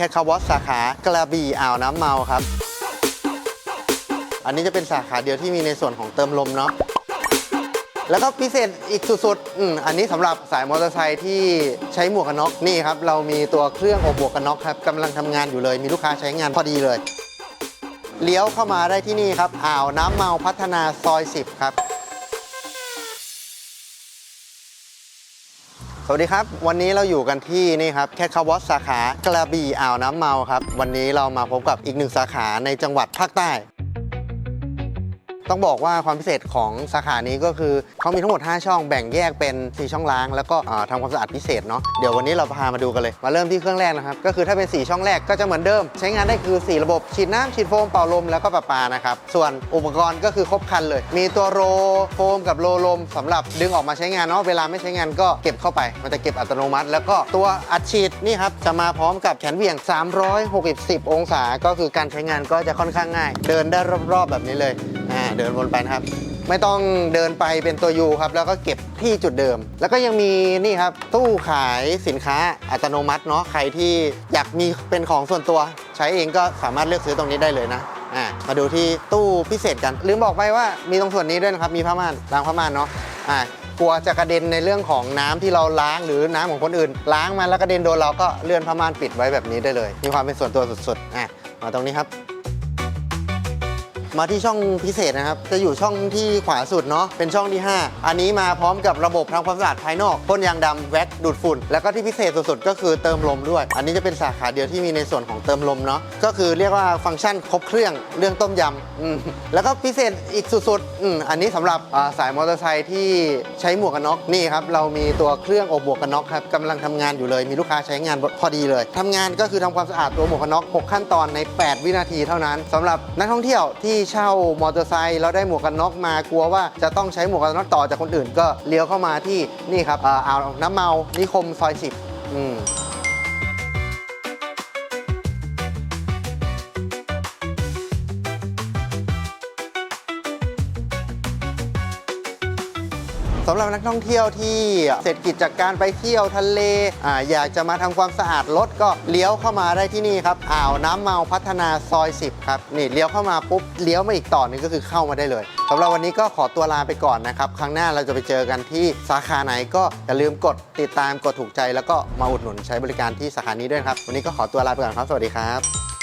แคคาวอสสาขากระบี่อ่าวน้ำเมาครับ อันนี้จะเป็นสาขาเดียวที่มีในส่วนของเติมลมเนาะแล้วก็พิเศษอีกสุดๆอืมอันนี้สำหรับสายมอเตอร์ไซค์ที่ใช้หมวกกันน็อกนี่ครับ เรามีตัวเครื่องอบหมวกกันน็อกครับกำลังทำงานอยู่เลย มีลูกค้าใช้งานพอดีเลย เลี้ยวเข้ามาได้ที่นี่ครับ อ่าวน้ำเมาพัฒนาซอย 10 ครับ สวัสดีครับ วันนี้เราอยู่กันที่นี่ครับแคคาวอสสาขากระบี่อ่าวน้ำเมาครับ วันนี้เรามาพบกับอีกหนึ่งสาขาในจังหวัดภาคใต้ ต้องบอกว่าความพิเศษของสาขานี้ก็คือเขามีทั้งหมด 5 ช่องแบ่งแยกเป็น 4 ช่องล้าง แล้วก็อ่าทำความสะอาดพิเศษเนาะเดี๋ยววันนี้เราพามาดูกันเลย มาเริ่มที่เครื่องแรกนะครับ ก็คือถ้าเป็น 4 ช่องแรกก็จะเหมือนเดิม ใช้งานได้คือ 4 ระบบ ฉีดน้ำฉีดโฟมเป่าลมแล้วก็ประปานะครับ ส่วนอุปกรณ์ก็คือครบครันเลย มีตัวโรโฟมกับโรลมสำหรับดึงออกมาใช้งานเนาะเวลาไม่ใช้งานก็เก็บเข้าไป มันจะเก็บอัตโนมัติ แล้วก็ตัวอัดฉีดนี่ครับจะมาพร้อมกับแขนเหวี่ยง 360 องศา ก็คือการใช้งานก็จะค่อนข้างง่าย เดินได้รอบๆแบบนี้เลยอ่าเดินวนไปนะครับ ไม่ต้องเดินไปเป็นตัวยูครับ แล้วก็เก็บที่จุดเดิม แล้วก็ยังมีนี่ครับ ตู้ขายสินค้าอัตโนมัติเนาะใครที่อยากมีเป็นของส่วนตัว ใช้เองก็สามารถเลือกซื้อตรงนี้ได้เลยนะอ่ามาดูที่ตู้พิเศษกัน ลืมบอกไปว่ามีตรงส่วนนี้ด้วยนะครับมีผ้าม่านล้างผ้าม่านเนาะอ่ากลัวจะกระเด็นในเรื่องของน้ำที่เราล้างหรือน้ำของคนอื่น ล้างมาแล้วกระเด็นโดนเราก็เลื่อนผ้าม่านปิดไว้แบบนี้ได้เลย มีความเป็นส่วนตัวสุดๆอะมาตรงนี้ครับ มาที่ช่องพิเศษนะครับ จะอยู่ช่องที่ขวาสุดเนาะ เป็นช่องที่ 5 อันนี้มาพร้อมกับระบบทำความสะอาดภายนอกพ่นยางดำแว็กดูดฝุ่น แล้วก็ที่พิเศษสุดๆก็คือเติมลมด้วย อันนี้จะเป็นสาขาเดียวที่มีในส่วนของเติมลมเนาะ ก็คือเรียกว่าฟังก์ชันครบเครื่องเรื่องต้มยำอืมแล้วก็พิเศษอีกสุดๆอืมอันนี้สำหรับอ่าสายมอเตอร์ไซค์ที่ใช้หมวกกันน็อกนี่ครับเรามีตัวเครื่องอบหมวกกันน็อกครับกำลังทำงานอยู่เลยมีลูกค้าใช้งานพอดีเลยทำงานก็คือทำความสะอาดตัวหมวกกันน็อกหกขั้นตอนใน 8 วินาทีเท่านั้นสำหรับนักท่องเที่ยวที่เช่ามอเตอร์ไซค์แล้วได้หมวกกันน็อกมากลัวว่าจะต้องใช้หมวกกันน็อกต่อจากคนอื่น ก็เลี้ยวเข้ามาที่นี่ครับอ่าอ่าวน้ำเมานิคมซอย10อืม สำหรับนักท่องเที่ยวที่เสร็จกิจจากการไปเที่ยวทะเลออยากจะมาทำความสะอาดรถก็เลี้ยวเข้ามาได้ที่นี่ครับอ่าวน้ำเมาพัฒนาซอย 10 ครับ นี่เลี้ยวเข้ามาปุ๊บเลี้ยวมาอีกต่อหนึงก็คือเข้ามาได้เลยสำหรับวันนี้ก็ขอตัวลาไปก่อนนะครับ ครั้งหน้าเราจะไปเจอกันที่สาขาไหนก็อย่าลืมกดติดตามกดถูกใจ แล้วก็มาอุดหนุนใช้บริการที่สาขานี้ด้วยครับ วันนี้ก็ขอตัวลาไปก่อนครับ สวัสดีครับ